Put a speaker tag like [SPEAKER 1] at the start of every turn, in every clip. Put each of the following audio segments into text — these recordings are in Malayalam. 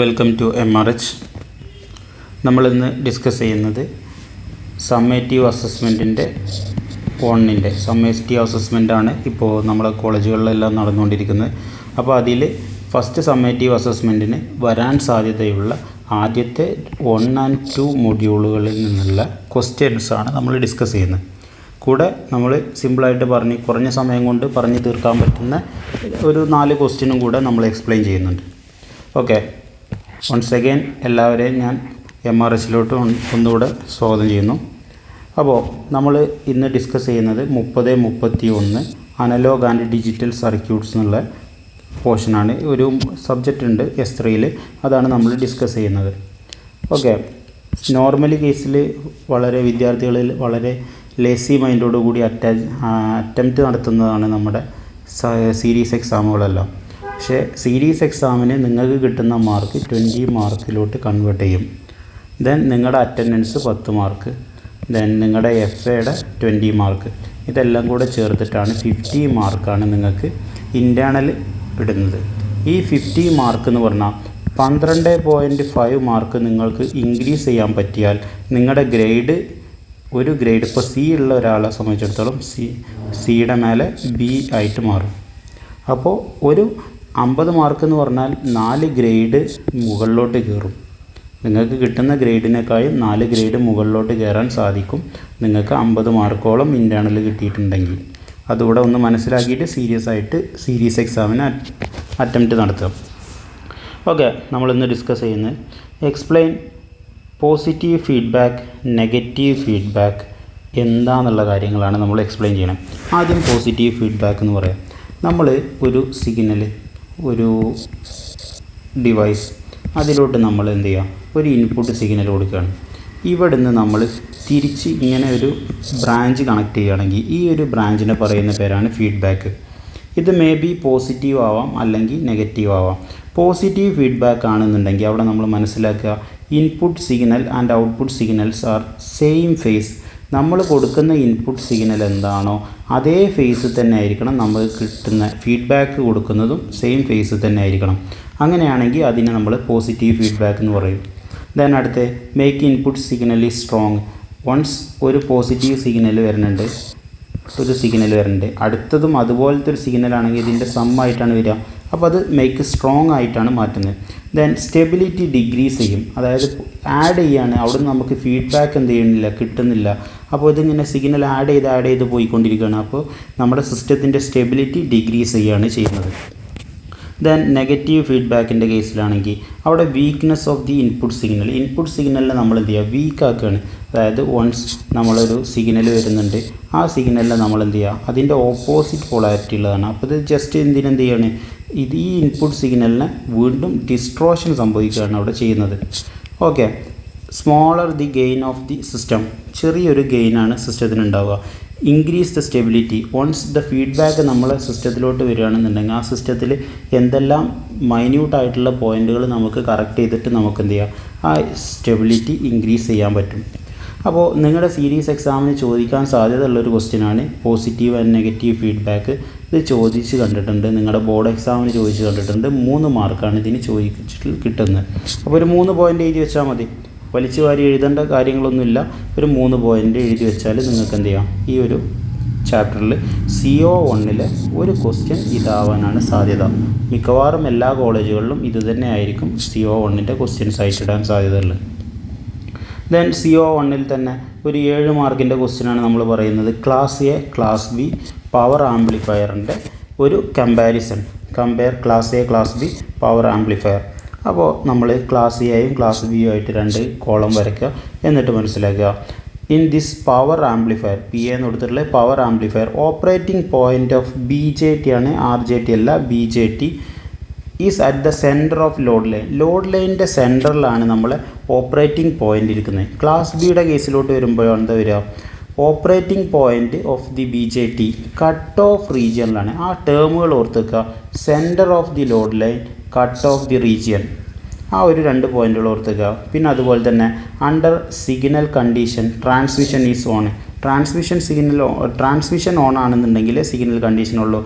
[SPEAKER 1] Welcome to M R H നമ്മളിന്ന് ഡിസ്കസ് ചെയ്യുന്നത് സമ്മേറ്റീവ് അസസ്മെന്റിന്റെ ഓണിന്റെ സമ്മേറ്റീവ് അസസ്മെന്റാണ് ഇപ്പോൾ നമ്മളെ കോളേജുകളിലെല്ലാം നടന്നുകൊണ്ടിരിക്കുന്നത്. അപ്പോൾ അതിൽ ഫസ്റ്റ് സമ്മേറ്റീവ് അസസ്മെന്റിന് വരാൻ സാധ്യതയുള്ള ആദ്യത്തെ വൺ ആൻഡ് ടു മൊഡ്യൂളുകളിൽ നിന്നുള്ള ക്വസ്റ്റ്യൻസാണ് ആണ് നമ്മൾ ഡിസ്കസ് ചെയ്യുന്നത്. കൂടെ നമ്മൾ സിമ്പിളായിട്ട് പറഞ്ഞ് കുറഞ്ഞ സമയം കൊണ്ട് പറഞ്ഞു തീർക്കാൻ പറ്റുന്ന ഒരു നാല് ക്വസ്റ്റ്യനും കൂടെ നമ്മൾ എക്സ്പ്ലെയിൻ ചെയ്യുന്നുണ്ട്. ഓക്കെ വൺസ് അഗെയിൻ എല്ലാവരെയും ഞാൻ എം ആർ എസിലോട്ട് ഒന്നുകൂടെ സ്വാഗതം ചെയ്യുന്നു. അപ്പോൾ നമ്മൾ ഇന്ന് ഡിസ്കസ് ചെയ്യുന്നത് മുപ്പത് മുപ്പത്തി ഒന്ന് അനലോഗ് ആൻഡ് ഡിജിറ്റൽ സർക്യൂട്ട്സ് എന്നുള്ള പോർഷനാണ് ഒരു സബ്ജക്റ്റ് ഉണ്ട് എസ് ത്രീയിൽ അതാണ് നമ്മൾ ഡിസ്കസ് ചെയ്യുന്നത്. ഓക്കെ നോർമലി കേസിൽ വളരെ വിദ്യാർത്ഥികളിൽ വളരെ ലേസി മൈൻഡോടുകൂടി അറ്റാച്ച് അറ്റംപ്റ്റ് നടത്തുന്നതാണ് നമ്മുടെ സീരീസ് എക്സാമുകളെല്ലാം പക്ഷേ സീരീസ് എക്സാമിന് നിങ്ങൾക്ക് കിട്ടുന്ന മാർക്ക് ട്വന്റി മാർക്കിലോട്ട് കൺവേർട്ട് ചെയ്യും. ദെൻ നിങ്ങളുടെ അറ്റൻഡൻസ് പത്ത് മാർക്ക് ദെൻ നിങ്ങളുടെ എഫ് എയുടെ ട്വന്റി മാർക്ക് ഇതെല്ലാം കൂടെ ചേർത്തിട്ടാണ് ഫിഫ്റ്റി മാർക്കാണ് നിങ്ങൾക്ക് ഇന്റേണൽ ഇടുന്നത്. ഈ ഫിഫ്റ്റി മാർക്ക് എന്ന് പറഞ്ഞാൽ പന്ത്രണ്ട് പോയിന്റ് ഫൈവ് മാർക്ക് നിങ്ങൾക്ക് ഇൻക്രീസ് ചെയ്യാൻ പറ്റിയാൽ നിങ്ങളുടെ ഗ്രേഡ് ഒരു ഗ്രേഡ് ഇപ്പോൾ സി ഉള്ള ഒരാളെ സംബന്ധിച്ചിടത്തോളം സി സിയുടെ മേലെ ബി ആയിട്ട് മാറും. അപ്പോൾ ഒരു അമ്പത് മാർക്ക് എന്ന് പറഞ്ഞാൽ നാല് ഗ്രേഡ് മുകളിലോട്ട് കയറും. നിങ്ങൾക്ക് കിട്ടുന്ന ഗ്രേഡിനേക്കാളും നാല് ഗ്രേഡ് മുകളിലോട്ട് കയറാൻ സാധിക്കും. നിങ്ങൾക്ക് അമ്പത് മാർക്കോളം ഇന്റേണൽ കിട്ടിയിട്ടുണ്ടെങ്കിൽ. അതുകൂടെ ഒന്ന് മനസ്സിലാക്കിയിട്ട് സീരിയസ് ആയിട്ട് സീരിയസ് എക്സാമിന് അറ്റംപ്റ്റ് നടത്തുക. ഓക്കെ നമ്മളിന്ന് ഡിസ്കസ് ചെയ്യുന്നത് explain positive feedback negative feedback എന്താണെന്നുള്ള കാര്യങ്ങളാണ് നമ്മൾ എക്സ്പ്ലെയിൻ ചെയ്യണം. ആദ്യം പോസിറ്റീവ് ഫീഡ്ബാക്ക് എന്ന് പറയാം. നമ്മൾ ഒരു സിഗ്നൽ ഒരു ഡിവൈസ് അതിലോട്ട് നമ്മൾ എന്ത് ചെയ്യുക ഒരു ഇൻപുട്ട് സിഗ്നൽ കൊടുക്കുകയാണ്. ഇവിടെ നിന്ന് നമ്മൾ തിരിച്ച് ഇങ്ങനെ ഒരു ബ്രാഞ്ച് കണക്ട് ചെയ്യുകയാണെങ്കിൽ ഈ ഒരു ബ്രാഞ്ചിനെ പറയുന്ന പേരാണ് ഫീഡ്ബാക്ക് ഇത് മേ ബി പോസിറ്റീവ് ആവാം അല്ലെങ്കിൽ നെഗറ്റീവ് ആവാം. പോസിറ്റീവ് ഫീഡ്ബാക്ക് ആണെന്നുണ്ടെങ്കിൽ അവിടെ നമ്മൾ മനസ്സിലാക്കുക input signal and output signals are same phase നമ്മൾ കൊടുക്കുന്ന ഇൻപുട്ട് സിഗ്നൽ എന്താണോ അതേ ഫേസ് തന്നെ ആയിരിക്കണം നമ്മൾ കിട്ടുന്ന ഫീഡ്ബാക്ക് കൊടുക്കുന്നതും സെയിം ഫേസ് തന്നെ ആയിരിക്കണം. അങ്ങനെയാണെങ്കിൽ അതിനെ നമ്മൾ പോസിറ്റീവ് ഫീഡ്ബാക്ക് എന്ന് പറയും. ദെൻ അടുത്ത് make input signal is strong once ഒരു പോസിറ്റീവ് സിഗ്നൽ വരുന്നുണ്ട് ഒരു സിഗ്നൽ വരുന്നുണ്ട്. അടുത്തതും അതുപോലത്തെ ഒരു സിഗ്നൽ ആണെങ്കിൽ ഇതിന്റെ ആയിട്ടാണ് വരിക. അപ്പോൾ അത് മേക്ക് സ്ട്രോങ് ആയിട്ടാണ് മാറ്റുന്നത്. ദെൻ സ്റ്റെബിലിറ്റി ഡിഗ്രീസ് ചെയ്യും. അതായത് ആഡ് ചെയ്യാണ്. അവിടുന്ന് നമുക്ക് ഫീഡ്ബാക്ക് എന്ത് ചെയ്യുന്നില്ല കിട്ടുന്നില്ല. അപ്പോൾ ഇതിങ്ങനെ സിഗ്നൽ ആഡ് ചെയ്ത് ആഡ് ചെയ്ത് പോയിക്കൊണ്ടിരിക്കുകയാണ്. അപ്പോൾ നമ്മുടെ സിസ്റ്റത്തിന്റെ സ്റ്റെബിലിറ്റി ഡിക്രീസ് ചെയ്യുകയാണ് ചെയ്യുന്നത്. ദെൻ നെഗറ്റീവ് ഫീഡ്ബാക്കിന്റെ കേസിലാണെങ്കിൽ അവിടെ weakness of the input signal input സിഗ്നലിനെ നമ്മൾ എന്ത് ചെയ്യുക? വീക്ക് ആക്കുകയാണ്. അതായത് വൺസ് നമ്മളൊരു സിഗ്നൽ വരുന്നുണ്ട് ആ സിഗ്നലിൽ നമ്മൾ എന്ത് ചെയ്യുക? അതിന്റെ ഓപ്പോസിറ്റ് പോളാരിറ്റി ഉള്ളതാണ്. അപ്പോൾ ഇത് ജസ്റ്റ് എന്തിനെന്ത് ചെയ്യാണ്? ഇത് ഈ ഇൻപുട്ട് സിഗ്നലിനെ വീണ്ടും ഡിസ്ട്രോഷൻ സംഭവിക്കുകയാണ് അവിടെ ചെയ്യുന്നത്. Okay smaller the gain of the system ചെറിയൊരു ഗെയിനാണ് സിസ്റ്റത്തിന് ഉണ്ടാവുക increase the stability once the feedback നമ്മളെ സിസ്റ്റത്തിലോട്ട് വരികയാണെന്നുണ്ടെങ്കിൽ ആ സിസ്റ്റത്തിൽ എന്തെല്ലാം മൈന്യൂട്ടായിട്ടുള്ള പോയിന്റുകൾ നമുക്ക് കറക്റ്റ് ചെയ്തിട്ട് നമുക്ക് എന്ത് ചെയ്യാം? ആ സ്റ്റെബിലിറ്റി ഇൻക്രീസ് ചെയ്യാൻ പറ്റും. അപ്പോൾ നിങ്ങളുടെ സീരീസ് എക്സാമിന് ചോദിക്കാൻ സാധ്യതയുള്ള ഒരു ക്വസ്റ്റ്യനാണ് പോസിറ്റീവ് ആൻഡ് നെഗറ്റീവ് ഫീഡ്ബാക്ക് ഇത് ചോദിച്ച് കണ്ടിട്ടുണ്ട് നിങ്ങളുടെ ബോർഡ് എക്സാമിന് ചോദിച്ച് കണ്ടിട്ടുണ്ട്. മൂന്ന് മാർക്കാണ് ഇതിന് ചോദിച്ചിട്ട് കിട്ടുന്നത്. അപ്പോൾ ഒരു മൂന്ന് പോയിന്റ് എഴുതി വെച്ചാൽ മതി. വലിച്ചു വാരി എഴുതേണ്ട കാര്യങ്ങളൊന്നുമില്ല. ഒരു മൂന്ന് പോയിന്റ് എഴുതി വെച്ചാൽ നിങ്ങൾക്ക് എന്ത് ചെയ്യാം? ഈ ഒരു ചാപ്റ്ററിൽ സി ഒ വണ്ണിലെ ഒരു ക്വസ്റ്റ്യൻ ഇതാവാനാണ് സാധ്യത. മിക്കവാറും എല്ലാ കോളേജുകളിലും ഇത് തന്നെ ആയിരിക്കും സി ഒ വണ്ണിന്റെ ക്വസ്റ്റ്യൻസ് അയച്ചിടാൻ സാധ്യതയുള്ളത്. ദെൻ സി ഒ വണ്ണിൽ തന്നെ ഒരു ഏഴ് മാർക്കിന്റെ ക്വസ്റ്റ്യനാണ് നമ്മൾ പറയുന്നത്. Class A class B power ആംപ്ലിഫയറിന്റെ ഒരു comparison compare class A class B power amplifier അപ്പോൾ നമ്മൾ ക്ലാസ് എയും ക്ലാസ് ബിയും ആയിട്ട് രണ്ട് കോളം വരയ്ക്കുക. എന്നിട്ട് മനസ്സിലാക്കുക in this power amplifier P എന്ന് കൊടുത്തിട്ടുള്ള power amplifier operating point of B J T ആണ് ആർ ജെ ടി അല്ല B J T is at the center of load line load ലൈനിന്റെ സെന്ററിലാണ് നമ്മൾ ഓപ്പറേറ്റിംഗ് പോയിന്റ് ഇരിക്കുന്നത്. ക്ലാസ് ബിയുടെ കേസിലോട്ട് വരുമ്പോഴാണ് എന്താ വരിക? Operating point of the B J T cut off റീജിയനിലാണ് ആ ടേമുകൾ ഓർത്തുവെക്കുക center of the load line cut off the region ആ ഒരു രണ്ട് പോയിന്റുകൾ ഓർത്തുക പിന്നെ അതുപോലെ തന്നെ under signal condition transmission is on transmission signal transmission on ആണെന്നുണ്ടെങ്കിൽ സിഗ്നൽ കണ്ടീഷൻ ഉള്ളൂ.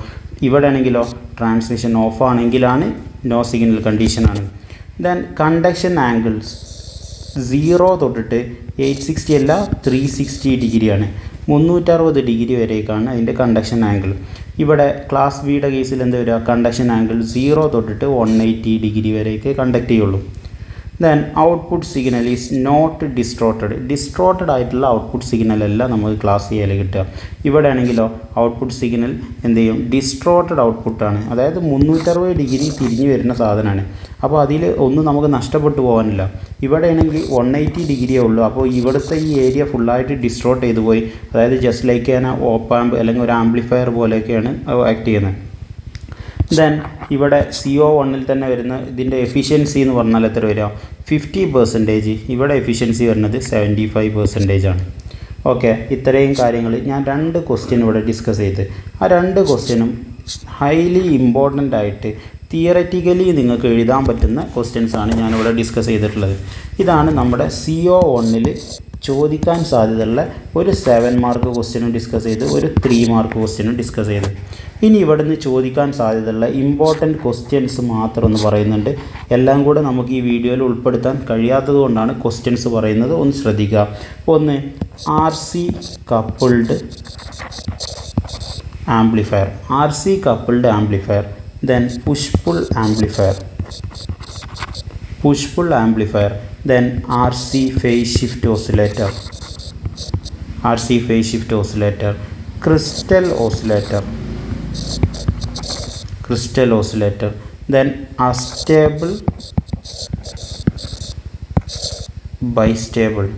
[SPEAKER 1] ഇവിടെ ആണെങ്കിലോ ട്രാൻസ്മിഷൻ ഓഫ് ആണെങ്കിലാണ് നോ സിഗ്നൽ കണ്ടീഷൻ ആണ്. ദെൻ കണ്ടക്ഷൻ ആംഗിൾസ് സീറോ തൊട്ടിട്ട് എയ്റ്റ് സിക്സ്റ്റി അല്ല ത്രീ സിക്സ്റ്റി ഡിഗ്രിയാണ് മുന്നൂറ്ററുപത് ഡിഗ്രി വരേക്കാണ് അതിന്റെ കണ്ടക്ഷൻ ആംഗിൾ ഇവിടെ ക്ലാസ് ബിയുടെ കേസിൽ എന്താ വരിക? കണ്ടക്ഷൻ ആംഗിൾ സീറോ തൊട്ടിട്ട് വൺ എയ്റ്റി ഡിഗ്രി വരെയൊക്കെ കണ്ടക്ട് ചെയ്യുള്ളൂ. Then output signal is not distorted distorted ആയിട്ടുള്ള ഔട്ട്പുട്ട് സിഗ്നൽ അല്ല നമുക്ക് ക്ലാസ് ചെയ്യൽ കിട്ടുക. ഇവിടെ ആണെങ്കിലോ ഔട്ട്പുട്ട് സിഗ്നൽ എന്ത് ചെയ്യും? ഡിസ്ട്രോട്ടഡ് ഔട്ട്പുട്ടാണ് അതായത് മുന്നൂറ്ററുപത് ഡിഗ്രി തിരിഞ്ഞു വരുന്ന സാധനമാണ്. അപ്പോൾ അതിൽ ഒന്നും നമുക്ക് നഷ്ടപ്പെട്ടു പോകാനില്ല. ഇവിടെ ആണെങ്കിൽ വൺ എയ്റ്റി ഡിഗ്രിയേ ഉള്ളൂ. അപ്പോൾ ഇവിടുത്തെ ഈ ഏരിയ ഫുള്ളായിട്ട് ഡിസ്ട്രോട്ട് ചെയ്തു പോയി. അതായത് ജസ്റ്റ് ലൈക്ക് ഓപ്പ് ഓപ്പാമ്പ് അല്ലെങ്കിൽ ഒരു ആംപ്ലിഫയർ പോലെയൊക്കെയാണ് ആക്ട് ചെയ്യുന്നത്. ദെൻ ഇവിടെ സി ഒ വണ്ണിൽ തന്നെ വരുന്ന ഇതിന്റെ എഫിഷ്യൻസി എന്ന് പറഞ്ഞാൽ എത്ര വരിക? ഫിഫ്റ്റി പെർസെന്റേജ് ഇവിടെ എഫിഷ്യൻസി വരുന്നത് സെവന്റി ഫൈവ് പെർസെന്റേജ് ആണ്. ഓക്കെ ഇത്രയും കാര്യങ്ങൾ ഞാൻ രണ്ട് ക്വസ്റ്റ്യൻ ഇവിടെ ഡിസ്കസ് ചെയ്ത്. ആ രണ്ട് ക്വസ്റ്റ്യനും ഹൈലി ഇമ്പോർട്ടന്റ് ആയിട്ട് തിയററ്റിക്കലി നിങ്ങൾക്ക് എഴുതാൻ പറ്റുന്ന ക്വസ്റ്റ്യൻസ് ആണ് ഞാനിവിടെ ഡിസ്കസ് ചെയ്തിട്ടുള്ളത്. ഇതാണ് നമ്മുടെ സി ഒ വണ്ണിൽ ചോദിക്കാൻ സാധ്യതയുള്ള ഒരു സെവൻ മാർക്ക് ക്വസ്റ്റ്യനും ഡിസ്കസ് ചെയ്ത് ഒരു ത്രീ മാർക്ക് ക്വസ്റ്റ്യനും ഡിസ്കസ് ചെയ്ത്. ഇനി ഇവിടുന്ന് ചോദിക്കാൻ സാധ്യതയുള്ള ഇമ്പോർട്ടന്റ് ക്വസ്റ്റ്യൻസ് മാത്രം എന്ന് പറയുന്നുണ്ട്. എല്ലാം കൂടെ നമുക്ക് ഈ വീഡിയോയിൽ ഉൾപ്പെടുത്താൻ കഴിയാത്തത് കൊണ്ടാണ് ക്വസ്റ്റ്യൻസ് പറയുന്നത്. ഒന്ന് ശ്രദ്ധിക്കുക. ഒന്ന് R C coupled amplifier R C coupled amplifier then push pull amplifier push pull amplifier then R C phase shift oscillator R C phase shift oscillator crystal oscillator crystal oscillator. Then astable bistable.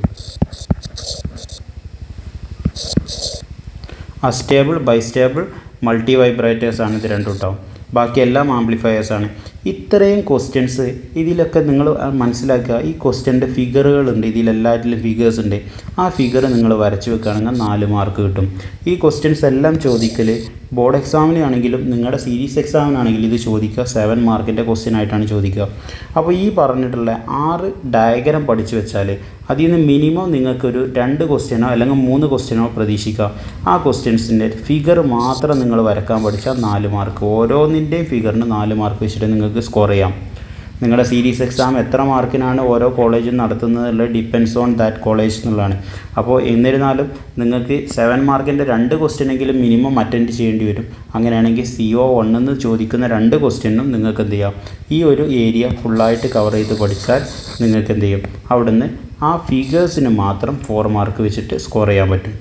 [SPEAKER 1] Astable bistable multivibrators ആണ് ഇത് രണ്ടും ഉണ്ടാവും ബാക്കി എല്ലാം ആംപ്ലിഫയേഴ്സ് ആണ്. ഇത്രയും ക്വസ്റ്റ്യൻസ് ഇതിലൊക്കെ നിങ്ങൾ മനസ്സിലാക്കുക. ഈ ക്വസ്റ്റ്യന്റെ ഫിഗറുകളുണ്ട് ഇതിലെല്ലാറ്റിലും ഫിഗേഴ്സ് ഉണ്ട്. ആ ഫിഗർ നിങ്ങൾ വരച്ച് വെക്കുകയാണെങ്കിൽ നാല് മാർക്ക് കിട്ടും. ഈ ക്വസ്റ്റ്യൻസ് എല്ലാം ചോദിക്കൽ ബോർഡ് എക്സാമിനാണെങ്കിലും നിങ്ങളുടെ സീരീസ് എക്സാമിനാണെങ്കിലും ഇത് ചോദിക്കുക. സെവൻ മാർക്കിന്റെ ക്വസ്റ്റ്യൻ ആയിട്ടാണ് ചോദിക്കുക. അപ്പോൾ ഈ പറഞ്ഞിട്ടുള്ള ആറ് ഡയഗ്രം പഠിച്ചു വെച്ചാൽ അതിൽ നിന്ന് മിനിമം നിങ്ങൾക്കൊരു രണ്ട് ക്വസ്റ്റ്യനോ അല്ലെങ്കിൽ മൂന്ന് ക്വസ്റ്റ്യനോ പ്രതീക്ഷിക്കാം ആ ക്വസ്റ്റ്യൻസിന്റെ ഫിഗർ മാത്രം നിങ്ങൾ വരക്കാൻ പഠിച്ചാൽ നാല് മാർക്ക് ഓരോന്നിന്റെയും ഫിഗറിന് നാല് മാർക്ക് വെച്ചിട്ട് നിങ്ങൾക്ക് സ്കോർ ചെയ്യാം. നിങ്ങളുടെ സീരീസ് എക്സാം എത്ര മാർക്കിനാണ് ഓരോ കോളേജും നടത്തുന്നത് എന്നുള്ളത് ഡിപ്പെൻസ് ഓൺ ദാറ്റ് കോളേജ് എന്നുള്ളതാണ്. അപ്പോൾ എന്നിരുന്നാലും നിങ്ങൾക്ക് സെവൻ മാർക്കിന്റെ രണ്ട് ക്വസ്റ്റ്യനെങ്കിലും മിനിമം അറ്റൻഡ് ചെയ്യേണ്ടി വരും. അങ്ങനെയാണെങ്കിൽ സി ഒ വണ്ണെന്ന് ചോദിക്കുന്ന രണ്ട് ക്വസ്റ്റ്യനും നിങ്ങൾക്ക് എന്ത് ചെയ്യാം? ഈ ഒരു ഏരിയ ഫുള്ളായിട്ട് കവർ ചെയ്ത് പഠിച്ചാൽ നിങ്ങൾക്ക് എന്ത് ചെയ്യും? അവിടുന്ന് ആ ഫിഗേഴ്സിന് മാത്രം ഫോർ മാർക്ക് വെച്ചിട്ട് സ്കോർ ചെയ്യാൻ പറ്റും.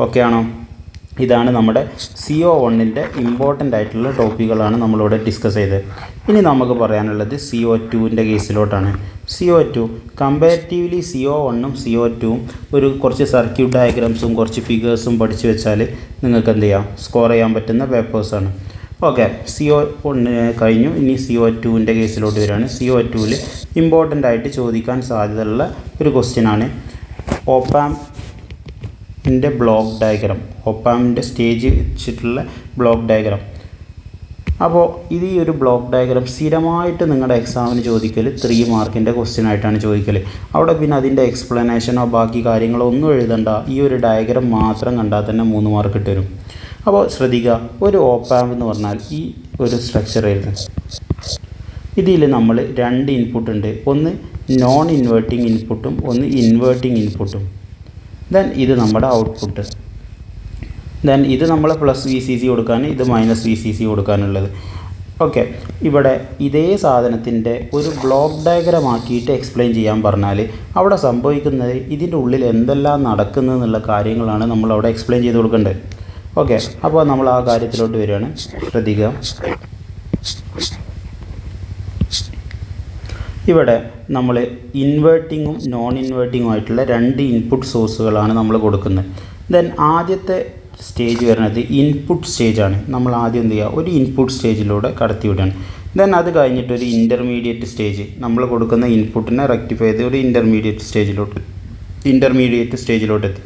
[SPEAKER 1] ഓക്കെ ആണോ? ഇതാണ് നമ്മുടെ സി ഒ വണ്ണിന്റെ ഇമ്പോർട്ടന്റ് ആയിട്ടുള്ള ടോപ്പിക്കുകളാണ് നമ്മളിവിടെ ഡിസ്കസ് ചെയ്തത്. ഇനി നമുക്ക് പറയാനുള്ളത് സി ഒ ടുവിന്റെ കേസിലോട്ടാണ്. C O two comparatively C O വണ്ണും സി ഒ ടുവും ഒരു കുറച്ച് സർക്യൂട്ട് ഡയഗ്രാംസും കുറച്ച് ഫിഗേഴ്സും പഠിച്ചു വെച്ചാൽ നിങ്ങൾക്ക് എന്ത് ചെയ്യാം? സ്കോർ ചെയ്യാൻ പറ്റുന്ന പേപ്പേഴ്സാണ് ഓക്കെ സി ഒ വണ്ണിന് കഴിഞ്ഞു. ഇനി സി ഒ ടുവിന്റെ കേസിലോട്ട് വരികയാണ്. സി ഒ ടുവിൽ ഇമ്പോർട്ടന്റ് ആയിട്ട് ചോദിക്കാൻ സാധ്യതയുള്ള ഒരു ക്വസ്റ്റ്യനാണ് ഓപ്പാം ന്റെ ബ്ലോക്ക് ഡയഗ്രാം ഒപ്പാമിന്റെ സ്റ്റേജ് വെച്ചിട്ടുള്ള ബ്ലോക്ക് ഡയഗ്രാം. അപ്പോൾ ഇത് ഈ ഒരു ബ്ലോക്ക് ഡയഗ്രാം സ്ഥിരമായിട്ട് നിങ്ങളുടെ എക്സാമിന് ചോദിക്കൽ ത്രീ മാർക്കിന്റെ ക്വസ്റ്റ്യൻ ആയിട്ടാണ് ചോദിക്കൽ അവിടെ പിന്നെ അതിന്റെ എക്സ്പ്ലനേഷനോ ബാക്കി കാര്യങ്ങളോ ഒന്നും എഴുതണ്ട. ഈ ഒരു ഡയഗ്രാം മാത്രം കണ്ടാൽ തന്നെ മൂന്ന് മാർക്ക് ഇട്ട് വരും അപ്പോൾ ശ്രദ്ധിക്കുക ഒരു ഓപ്പാമ്പ് എന്ന് പറഞ്ഞാൽ ഈ ഒരു സ്ട്രക്ചർ ആയിരുന്നു ഇതിൽ നമ്മൾ രണ്ട് ഇൻപുട്ട് ഉണ്ട്. ഒന്ന് നോൺ ഇൻവേർട്ടിംഗ് ഇൻപുട്ടും ഒന്ന് ഇൻവേർട്ടിംഗ് ഇൻപുട്ടും ദെൻ ഇത് നമ്മുടെ ഔട്ട്പുട്ട് ദെൻ ഇത് നമ്മൾ പ്ലസ് വി സി സി കൊടുക്കാൻ ഇത് മൈനസ് വി സി സി കൊടുക്കാനുള്ളത്. ഓക്കെ ഇവിടെ ഇതേ സാധനത്തിന്റെ ഒരു ബ്ലോക്ക് ഡയഗ്രാം ആക്കിയിട്ട് എക്സ്പ്ലെയിൻ ചെയ്യാൻ പറഞ്ഞാൽ അവിടെ സംഭവിക്കുന്നത് ഇതിന്റെ ഉള്ളിൽ എന്തെല്ലാം നടക്കുന്നു എന്നുള്ള കാര്യങ്ങളാണ് നമ്മൾ അവിടെ എക്സ്പ്ലെയിൻ ചെയ്ത് കൊടുക്കേണ്ടത്. ഓക്കെ അപ്പോൾ നമ്മൾ ആ കാര്യത്തിലോട്ട് വരികയാണ്. ശ്രദ്ധിക്കുക. ഇവിടെ നമ്മൾ ഇൻവേർട്ടിങ്ങും നോൺ ഇൻവേർട്ടിങ്ങും ആയിട്ടുള്ള രണ്ട് ഇൻപുട്ട് സോഴ്സുകളാണ് നമ്മൾ കൊടുക്കുന്നത്. ദെൻ ആദ്യത്തെ സ്റ്റേജ് വരുന്നത് ഇൻപുട്ട് സ്റ്റേജാണ് നമ്മൾ ആദ്യം എന്ത് ചെയ്യുക? ഒരു ഇൻപുട്ട് സ്റ്റേജിലൂടെ കടത്തി വിടുകയാണ്. ദെൻ അത് കഴിഞ്ഞിട്ട് ഒരു ഇന്റർമീഡിയറ്റ് സ്റ്റേജ് നമ്മൾ കൊടുക്കുന്ന ഇൻപുട്ടിനെ റെക്ടിഫൈ ചെയ്ത് ഒരു ഇന്റർമീഡിയറ്റ് സ്റ്റേജിലോട്ട് ഇന്റർമീഡിയറ്റ് സ്റ്റേജിലോട്ട് എത്തി.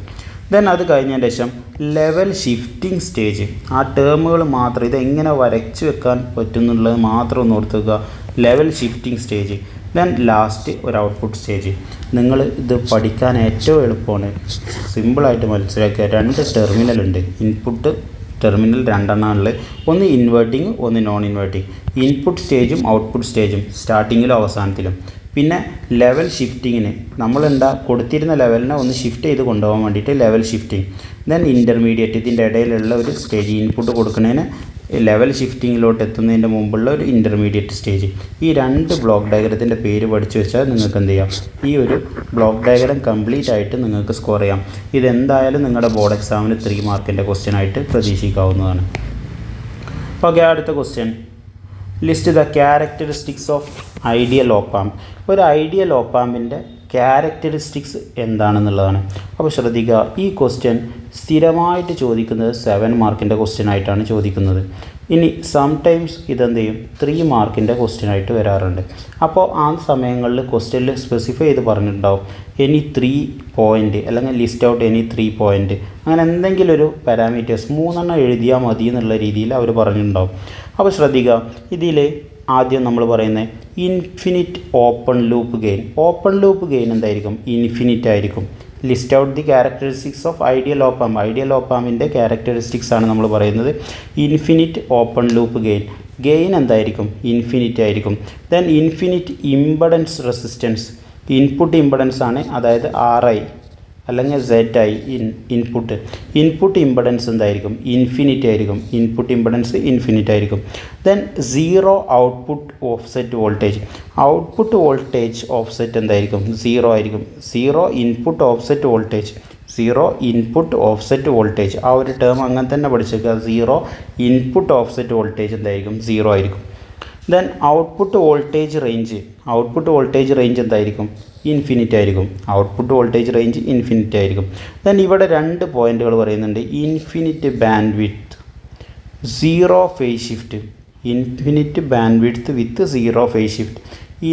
[SPEAKER 1] ദെൻ അത് കഴിഞ്ഞതിന് ശേഷം ലെവൽ ഷിഫ്റ്റിംഗ് സ്റ്റേജ് ആ ടേമുകൾ മാത്രം ഇത് എങ്ങനെ വരച്ച് വെക്കാൻ പറ്റുന്നുള്ളത് മാത്രം ഒന്ന് ഓർത്തുക level shifting stage then last ഒരു ഔട്ട്പുട്ട് സ്റ്റേജ് നിങ്ങൾ ഇത് പഠിക്കാൻ ഏറ്റവും എളുപ്പമാണ്. സിമ്പിളായിട്ട് മനസ്സിലാക്കുക രണ്ട് ടെർമിനൽ ഉണ്ട്. ഇൻപുട്ട് ടെർമിനൽ രണ്ടെണ്ണമാണുള്ളത് ഒന്ന് ഇൻവേർട്ടിങ് ഒന്ന് നോൺ ഇൻവേർട്ടിങ് ഇൻപുട്ട് സ്റ്റേജും ഔട്ട്പുട്ട് സ്റ്റേജും സ്റ്റാർട്ടിങ്ങിലും അവസാനത്തിലും. പിന്നെ ലെവൽ ഷിഫ്റ്റിങ്ങിന് നമ്മളെന്താ കൊടുത്തിരുന്ന ലെവലിനെ ഒന്ന് ഷിഫ്റ്റ് ചെയ്ത് കൊണ്ടുപോകാൻ വേണ്ടിയിട്ട് ലെവൽ ഷിഫ്റ്റിംഗ് ദെൻ ഇന്റർമീഡിയറ്റ് ഇതിന്റെ ഇടയിലുള്ള ഒരു സ്റ്റേജ് ഇൻപുട്ട് കൊടുക്കുന്നതിന് ലെവൽ ഷിഫ്റ്റിങ്ങിലോട്ട് എത്തുന്നതിന്റെ മുമ്പുള്ള ഒരു ഇന്റർമീഡിയറ്റ് സ്റ്റേജ് ഈ രണ്ട് ബ്ലോക്ക് ഡയഗ്രത്തിന്റെ പേര് പഠിച്ചു വെച്ചാൽ നിങ്ങൾക്ക് എന്ത് ചെയ്യാം? ഈ ഒരു ബ്ലോക്ക് ഡയഗ്രം കംപ്ലീറ്റ് ആയിട്ട് നിങ്ങൾക്ക് സ്കോർ ചെയ്യാം. ഇതെന്തായാലും നിങ്ങളുടെ ബോർഡ് എക്സാമിന് ത്രീ മാർക്കിന്റെ ക്വസ്റ്റ്യൻ ആയിട്ട് പ്രതീക്ഷിക്കാവുന്നതാണ്. ഓക്കെ അടുത്ത question list the characteristics of ideal opamp ഒരു ഐഡിയൽ ഓപ്പാമ്പിന്റെ ക്യാരക്ടറിസ്റ്റിക്സ് എന്താണെന്നുള്ളതാണ്. അപ്പോൾ ശ്രദ്ധിക്കുക ഈ ക്വസ്റ്റ്യൻ സ്ഥിരമായിട്ട് ചോദിക്കുന്നത് സെവൻ മാർക്കിന്റെ ക്വസ്റ്റ്യൻ ആയിട്ടാണ് ചോദിക്കുന്നത്. ഇനി സംടൈംസ് ഇതെന്ത് ചെയ്യും ത്രീ മാർക്കിന്റെ ക്വസ്റ്റ്യൻ ആയിട്ട് വരാറുണ്ട്. അപ്പോൾ ആ സമയങ്ങളിൽ ക്വസ്റ്റ്യനിൽ സ്പെസിഫൈ ചെയ്ത് പറഞ്ഞിട്ടുണ്ടാവും. എനി ത്രീ പോയിന്റ് അല്ലെങ്കിൽ list out any three point അങ്ങനെ എന്തെങ്കിലും ഒരു പാരാമീറ്റേഴ്സ് മൂന്നെണ്ണം എഴുതിയാൽ മതി എന്നുള്ള രീതിയിൽ അവർ പറഞ്ഞിട്ടുണ്ടാവും. അപ്പോൾ ശ്രദ്ധിക്കുക ഇതിൽ ആദ്യം നമ്മൾ പറയുന്നത് infinite open loop gain open loop gain എന്തായിരിക്കും? ഇൻഫിനിറ്റ് ആയിരിക്കും. List out the characteristics of ideal opamp ideal ഓപ്പാമിന്റെ characteristics ആണ് നമ്മൾ പറയുന്നത്. Infinite open loop gain gain എന്തായിരിക്കും? ഇൻഫിനിറ്റ് ആയിരിക്കും. Then infinite impedance resistance input impedance ആണ് അതായത് ആർ ഐ അല്ലെങ്കിൽ set I in input input impedance എന്തായിരിക്കും? ഇൻഫിനിറ്റ് ആയിരിക്കും. ഇൻപുട്ട് ഇമ്പഡൻസ് ഇൻഫിനിറ്റ് ആയിരിക്കും. Then zero output offset voltage output voltage offset എന്തായിരിക്കും? സീറോ ആയിരിക്കും. Zero input offset voltage zero input offset voltage ആ ഒരു ടേം അങ്ങനെ തന്നെ പഠിച്ചേക്കുക. സീറോ ഇൻപുട്ട് ഓഫ്സെറ്റ് വോൾട്ടേജ് എന്തായിരിക്കും? സീറോ ആയിരിക്കും. Then output voltage range output voltage range എന്തായിരിക്കും? ഇൻഫിനിറ്റ് ആയിരിക്കും. ഔട്ട്പുട്ട് വോൾട്ടേജ് റേഞ്ച് ഇൻഫിനിറ്റ് ആയിരിക്കും. ദെൻ ഇവിടെ രണ്ട് പോയിന്റുകൾ പറയുന്നുണ്ട്. Infinite bandwidth zero phase shift infinite bandwidth with zero phase shift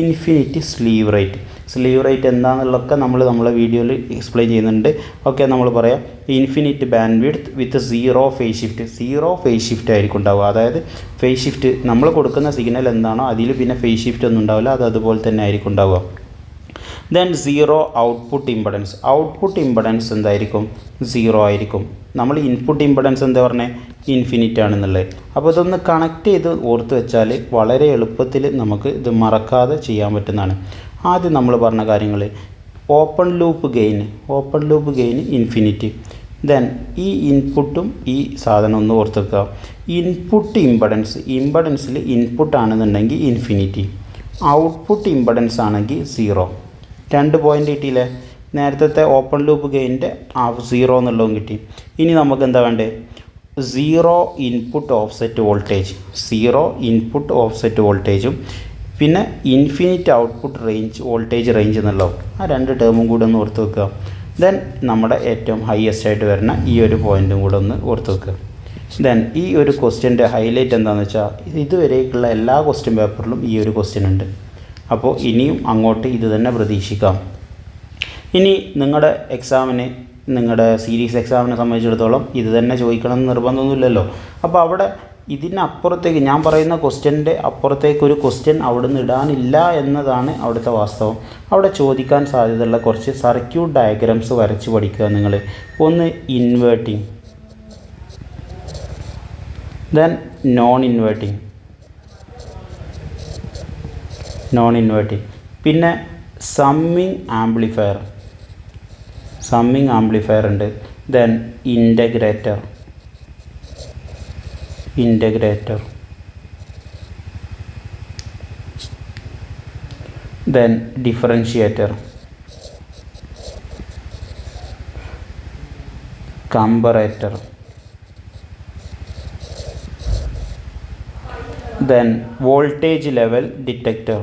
[SPEAKER 1] infinite slew rate slew rate എന്താണെന്നുള്ളതൊക്കെ നമ്മൾ നമ്മളെ വീഡിയോയിൽ എക്സ്പ്ലെയിൻ ചെയ്യുന്നുണ്ട്. ഓക്കെ നമ്മൾ പറയാം. Infinite band width with zero phase shift zero phase shift ആയിരിക്കും ഉണ്ടാവുക. അതായത് ഫേസ് ഷിഫ്റ്റ് നമ്മൾ കൊടുക്കുന്ന സിഗ്നൽ എന്താണോ അതിൽ പിന്നെ ഫേസ് ഷിഫ്റ്റ് ഒന്നും ഉണ്ടാവില്ല. അത് അതുപോലെ തന്നെ ആയിരിക്കും ഉണ്ടാവുക. Then zero output impedance output impedance എന്തായിരിക്കും? സീറോ ആയിരിക്കും. നമ്മൾ ഇൻപുട്ട് ഇമ്പഡൻസ് എന്താ പറഞ്ഞത് ഇൻഫിനിറ്റ് ആണെന്നുള്ളത്. അപ്പോൾ ഇതൊന്ന് കണക്ട് ചെയ്ത് ഓർത്ത് വെച്ചാൽ വളരെ എളുപ്പത്തിൽ നമുക്ക് ഇത് മറക്കാതെ ചെയ്യാൻ പറ്റുന്നതാണ്. ആദ്യം നമ്മൾ പറഞ്ഞ കാര്യങ്ങൾ open loop gain open loop gain infinite then ഈ ഇൻപുട്ടും ഈ സാധനം ഒന്ന് ഓർത്ത് വെക്കുക. ഇൻപുട്ട് ഇമ്പഡൻസ് ഇമ്പഡൻസിൽ ഇൻപുട്ട് ആണെന്നുണ്ടെങ്കിൽ ഇൻഫിനിറ്റി ഔട്ട്പുട്ട് ഇമ്പഡൻസ് ആണെങ്കിൽ സീറോ രണ്ട് പോയിന്റ് കിട്ടിയില്ലേ? നേരത്തെ ഓപ്പൺ ലൂപ്പ് ഗെയിന്റെ ഹാഫ് സീറോ എന്നുള്ളതും കിട്ടി. ഇനി നമുക്ക് എന്താ വേണ്ടത് zero input offset voltage zero input offset വോൾട്ടേജും പിന്നെ infinite output range voltage range എന്നുള്ളതും. ആ രണ്ട് ടേമും കൂടെ ഒന്ന് ഓർത്ത് വെക്കുക. ദെൻ നമ്മുടെ ഏറ്റവും ഹയസ്റ്റ് ആയിട്ട് വരുന്ന ഈ ഒരു പോയിന്റും കൂടെ ഒന്ന് ഓർത്ത് വെക്കുക. ദെൻ ഈ ഒരു ക്വസ്റ്റ്യന്റെ ഹൈലൈറ്റ് എന്താണെന്ന് വെച്ചാൽ ഇതുവരേക്കുള്ള എല്ലാ ക്വസ്റ്റ്യൻ പേപ്പറിലും ഈ ഒരു ക്വസ്റ്റ്യൻ ഉണ്ട്. അപ്പോൾ ഇനിയും അങ്ങോട്ട് ഇത് തന്നെ പ്രതീക്ഷിക്കാം. ഇനി നിങ്ങളുടെ എക്സാമിന് നിങ്ങളുടെ സീരീസ് എക്സാമിനെ സംബന്ധിച്ചിടത്തോളം ഇത് തന്നെ ചോദിക്കണം എന്ന് നിർബന്ധമൊന്നുമില്ലല്ലോ. അപ്പോൾ അവിടെ ഇതിനപ്പുറത്തേക്ക് ഞാൻ പറയുന്ന ക്വസ്റ്റ്യന്റെ അപ്പുറത്തേക്ക് ഒരു ക്വസ്റ്റ്യൻ അവിടെ നിന്ന് ഇടാനില്ല എന്നതാണ് അവിടുത്തെ വാസ്തവം. അവിടെ ചോദിക്കാൻ സാധ്യതയുള്ള കുറച്ച് സർക്യൂട്ട് ഡയഗ്രാംസ് വരച്ച് പഠിക്കുക നിങ്ങൾ ഒന്ന് inverting then non inverting non inverting പിന്നെ സമ്മിങ് ആംപ്ലിഫയർ സമ്മിങ് ആംപ്ലിഫയർ ഉണ്ട്. Then integrator integrator then differentiator comparator then voltage level detector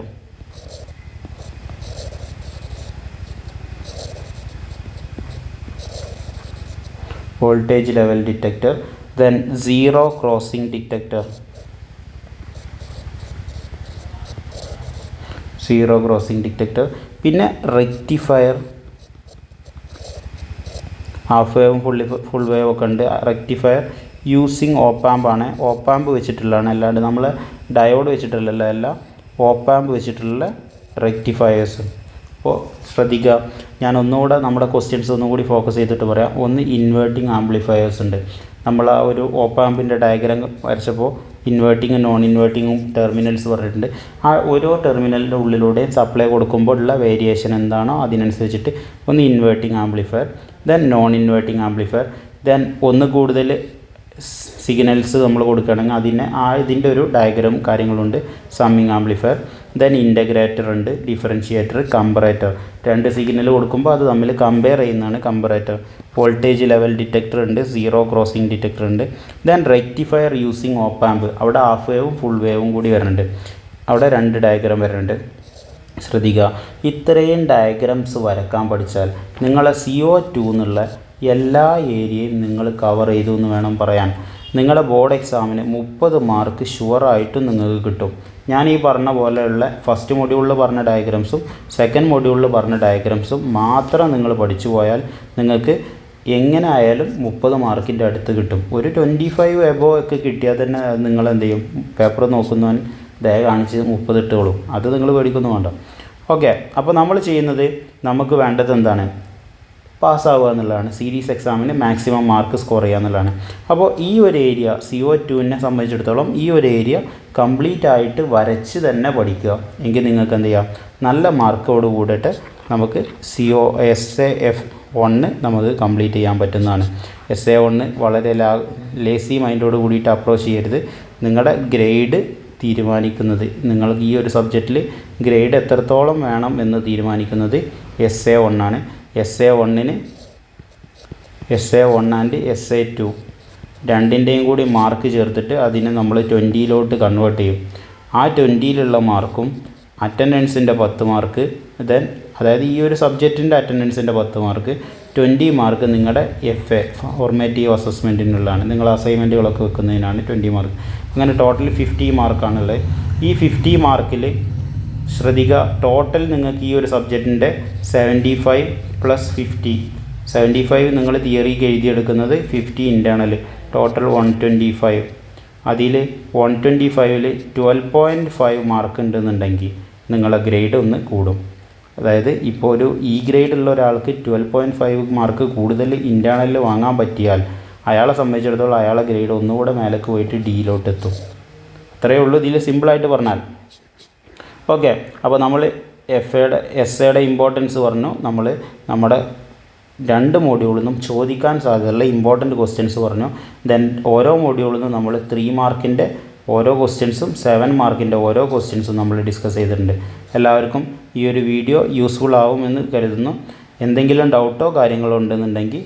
[SPEAKER 1] voltage level detector then zero crossing detector zero crossing detector പിന്നെ റെക്റ്റിഫയർ ഹാഫ് വേവും ഫുള്ളി ഫുൾ വേവ് ഒക്കെ ഉണ്ട്. റെക്റ്റിഫയർ യൂസിങ് ഓപ്പാമ്പാണ് ഓപ്പാമ്പ് വെച്ചിട്ടുള്ളതാണ്. അല്ലാണ്ട് നമ്മൾ ഡയോഡ് വെച്ചിട്ടുള്ളതല്ല എല്ലാം ഓപ്പാമ്പ് വെച്ചിട്ടുള്ള റെക്റ്റിഫയേഴ്സ് അപ്പോൾ ശ്രദ്ധിക്കുക. ഞാൻ ഒന്നുകൂടെ നമ്മുടെ ക്വസ്റ്റ്യൻസ് ഒന്നും കൂടി ഫോക്കസ് ചെയ്തിട്ട് പറയാം. ഒന്ന് ഇൻവേർട്ടിംഗ് ആംപ്ലിഫയേഴ്സ് ഉണ്ട്. നമ്മൾ ആ ഒരു ഓപ്പാമ്പിന്റെ ഡയഗ്രാം വരച്ചപ്പോൾ ഇൻവേർട്ടിങ്ങും നോൺ ഇൻവേർട്ടിങ്ങും ടെർമിനൽസ് പറഞ്ഞിട്ടുണ്ട്. ആ ഓരോ ടെർമിനലിന്റെ ഉള്ളിലൂടെ സപ്ലൈ കൊടുക്കുമ്പോൾ ഉള്ള വേരിയേഷൻ എന്താണോ അതിനനുസരിച്ചിട്ട് ഒന്ന് inverting amplifier then non inverting amplifier then ഒന്ന് കൂടുതൽ സിഗ്നൽസ് നമ്മൾ കൊടുക്കുകയാണെങ്കിൽ അതിനെ ആ ഇതിന്റെ ഒരു ഡയഗ്രം കാര്യങ്ങളുണ്ട്. സമ്മിങ് ആംപ്ലിഫയർ ദെൻ ഇന്റഗ്രേറ്റർ ഉണ്ട് ഡിഫറൻഷിയേറ്റർ കമ്പറേറ്റർ രണ്ട് സിഗ്നൽ കൊടുക്കുമ്പോൾ അത് തമ്മിൽ കമ്പയർ ചെയ്യുന്നതാണ് കമ്പറേറ്റർ വോൾട്ടേജ് ലെവൽ ഡിറ്റക്ടർ ഉണ്ട് സീറോ ക്രോസിംഗ് ഡിറ്റക്ടർ ഉണ്ട്. ദെൻ റെക്ടിഫയർ യൂസിങ് ഓപ്പാമ്പ് അവിടെ ഹാഫ് വേവും ഫുൾ വേവും കൂടി വരുന്നുണ്ട്. അവിടെ രണ്ട് ഡയഗ്രാം വരുന്നുണ്ട്. ശ്രദ്ധിക്കുക. ഇത്രയും ഡയഗ്രാംസ് വരക്കാൻ പഠിച്ചാൽ നിങ്ങളെ സി ഒ ടു എന്നുള്ള എല്ലാ ഏരിയയും നിങ്ങൾ കവർ ചെയ്തു എന്ന് വേണം പറയാൻ. നിങ്ങളുടെ ബോർഡ് എക്സാമിന് മുപ്പത് മാർക്ക് ഷുവറായിട്ടും നിങ്ങൾക്ക് കിട്ടും. ഞാൻ ഈ പറഞ്ഞ പോലെയുള്ള ഫസ്റ്റ് മൊഡ്യൂളിൽ പറഞ്ഞ ഡയഗ്രാംസും സെക്കൻഡ് മൊഡ്യൂളിൽ പറഞ്ഞ ഡയഗ്രാംസും മാത്രം നിങ്ങൾ പഠിച്ചു പോയാൽ നിങ്ങൾക്ക് എങ്ങനെ ആയാലും മുപ്പത് മാർക്കിന്റെ അടുത്ത് കിട്ടും. ഒരു ട്വന്റി ഫൈവ് എബോ ഒക്കെ കിട്ടിയാൽ തന്നെ നിങ്ങൾ എന്ത് ചെയ്യും? പേപ്പർ നോക്കുന്നവൻ ദയ കാണിച്ച് മുപ്പത് ഇട്ടുകളും അത് നിങ്ങൾ പേടിക്കൊന്നും വേണ്ട. ഓക്കെ അപ്പോൾ നമ്മൾ ചെയ്യുന്നത് നമുക്ക് വേണ്ടത് എന്താണ്? പാസ്സാവുക എന്നുള്ളതാണ്. സീരീസ് എക്സാമിന് മാക്സിമം മാർക്ക് സ്കോർ ചെയ്യുക എന്നുള്ളതാണ്. അപ്പോൾ ഈ ഒരു ഏരിയ സി ഒ ടുവിനെ സംബന്ധിച്ചിടത്തോളം ഈ ഒരു ഏരിയ കംപ്ലീറ്റ് ആയിട്ട് വരച്ച് തന്നെ പഠിക്കുക. എങ്കിൽ നിങ്ങൾക്ക് എന്ത് ചെയ്യാം? നല്ല മാർക്കോട് കൂടിയിട്ട് നമുക്ക് C O S A F one നമുക്ക് കംപ്ലീറ്റ് ചെയ്യാൻ പറ്റുന്നതാണ്. എസ് എ വണ്ണ് വളരെ ലാ ലേസി മൈൻഡോട് കൂടിയിട്ട് അപ്രോച്ച് ചെയ്യരുത്. നിങ്ങളുടെ ഗ്രേഡ് തീരുമാനിക്കുന്നത് നിങ്ങൾക്ക് ഈ ഒരു സബ്ജക്റ്റിൽ ഗ്രേഡ് എത്രത്തോളം വേണം എന്ന് തീരുമാനിക്കുന്നത് എസ് എ വണ്ണാണ് എസ് എ വണ്ണിന് S A one and S A two രണ്ടിന്റെയും കൂടി മാർക്ക് ചേർത്തിട്ട് അതിനെ നമ്മൾ ട്വന്റിയിലോട്ട് കൺവേർട്ട് ചെയ്യും. ആ ട്വന്റിയിലുള്ള മാർക്കും അറ്റൻഡൻസിന്റെ പത്ത് മാർക്ക് ദെൻ അതായത് ഈ ഒരു സബ്ജക്റ്റിന്റെ അറ്റൻഡൻസിന്റെ പത്ത് മാർക്ക് ട്വന്റി മാർക്ക് നിങ്ങളുടെ എഫ് എ ഫോർമേറ്റീവ് അസസ്മെന്റിനുള്ളതാണ് നിങ്ങൾ അസൈൻമെന്റുകളൊക്കെ വെക്കുന്നതിനാണ് ട്വന്റി മാർക്ക് അങ്ങനെ ടോട്ടൽ ഫിഫ്റ്റി മാർക്കാണുള്ളത് ഈ ഫിഫ്റ്റി മാർക്കിൽ ശ്രദ്ധിക്കുക ടോട്ടൽ നിങ്ങൾക്ക് ഈ ഒരു സബ്ജക്റ്റിന്റെ seventy five plus fifty seventy five നിങ്ങൾ തിയറിക്ക് എഴുതിയെടുക്കുന്നത് fifty internal total one twenty five അതിൽ വൺ ട്വന്റി ഫൈവിൽ ട്വൽവ് പോയിന്റ് ഫൈവ് മാർക്ക് ഉണ്ടെന്നുണ്ടെങ്കിൽ നിങ്ങളെ ഗ്രേഡ് ഒന്ന് കൂടും. അതായത് ഇപ്പോൾ ഒരു ഇ ഗ്രേഡ് ഉള്ള ഒരാൾക്ക് ട്വൽവ് പോയിന്റ് ഫൈവ് മാർക്ക് കൂടുതൽ ഇന്റേണലിൽ വാങ്ങാൻ പറ്റിയാൽ അയാളെ സംബന്ധിച്ചിടത്തോളം അയാളെ ഗ്രേഡ് ഒന്നുകൂടെ മേലേക്ക് പോയിട്ട് ഡിയിലോട്ട് എത്തും. അത്രയേ ഉള്ളൂ ഇതിൽ സിമ്പിളായിട്ട് പറഞ്ഞാൽ. ഓക്കെ അപ്പോൾ നമ്മൾ എഫ് എയുടെ എസ് എയുടെ ഇമ്പോർട്ടൻസ് പറഞ്ഞു. നമ്മൾ നമ്മുടെ രണ്ട് മോഡ്യൂളിൽ നിന്നും ചോദിക്കാൻ സാധ്യതയുള്ള ഇമ്പോർട്ടന്റ് ക്വസ്റ്റ്യൻസ് പറഞ്ഞു. ദെൻ ഓരോ മോഡ്യൂളിൽ നിന്നും നമ്മൾ ത്രീ മാർക്കിന്റെ ഓരോ ക്വസ്റ്റ്യൻസും സെവൻ മാർക്കിന്റെ ഓരോ ക്വസ്റ്റ്യൻസും നമ്മൾ ഡിസ്കസ് ചെയ്തിട്ടുണ്ട്. എല്ലാവർക്കും ഈ ഒരു വീഡിയോ യൂസ്ഫുൾ ആവുമെന്ന് കരുതുന്നു. എന്തെങ്കിലും ഡൗട്ടോ കാര്യങ്ങളോ ഉണ്ടെന്നുണ്ടെങ്കിൽ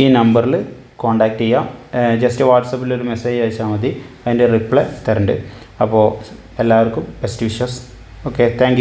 [SPEAKER 1] ഈ നമ്പറിൽ കോൺടാക്റ്റ് ചെയ്യാം. ജസ്റ്റ് വാട്സപ്പിൽ ഒരു മെസ്സേജ് അയച്ചാൽ മതി. അതിന്റെ റിപ്ലൈ തരണ്ട്. അപ്പോൾ എല്ലാവർക്കും ബെസ്റ്റ് വിഷസ് ഓക്കെ താങ്ക്